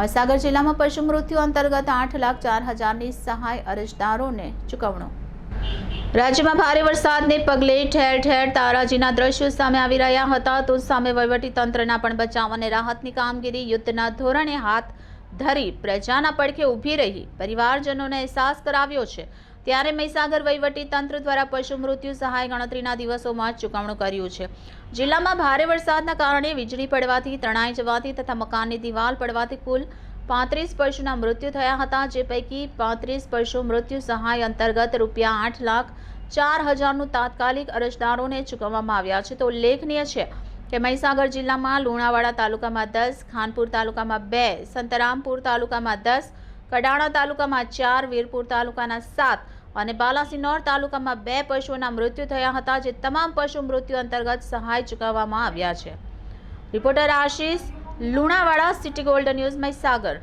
મહીસાગર જિલ્લામાં પશુ મૃત્યુ અંતર્ગત આઠ લાખ ચાર હજારની સહાય અરજદારોને ચૂકવણો. રાજ્યમાં ભારે વરસાદને પગલે ઠેર ઠેર તારાજીના દ્રશ્યો સામે આવી રહ્યા હતા. તો સામે વહીવટી તંત્રના પણ બચાવ અને રાહતની કામગીરી યુદ્ધના ધોરણે હાથ ધરી પ્રજાના પડખે ઊભી રહી. પરિવારજનોને અહેસાસ કરાવ્યો છે. ત્યારે મહીસાગર વહીવટી તંત્ર દ્વારા પશુ મૃત્યુ સહાય ગણતરીના દિવસોમાં જ ચૂકવણું કર્યું છે. જિલ્લામાં ભારે વરસાદના કારણે વીજળી પડવાથી, તણાઈ જવાથી તથા મકાનની દિવાલ પડવાથી કુલ પાંત્રીસ પશુના મૃત્યુ થયા હતા, જે પૈકી પાંત્રીસ પશુ મૃત્યુ સહાય અંતર્ગત રૂપિયા આઠ લાખ ચાર હજારનું તાત્કાલિક અરજદારોને ચૂકવવામાં આવ્યા છે. તો ઉલ્લેખનીય છે કે મહીસાગર જિલ્લામાં લુણાવાડા તાલુકામાં દસ, ખાનપુર તાલુકામાં બે, સંતરામપુર તાલુકામાં દસ, કડાણા તાલુકામાં ચાર, વીરપુર તાલુકાના સાત અને બાલાસિનોર તાલુકામાં બે પશુઓના મૃત્યુ થયા હતા, જે તમામ પશુ મૃત્યુ અંતર્ગત સહાય ચૂકવવામાં આવ્યા છે. Reporter Ashish, Lunawada city gold news Mahisagar.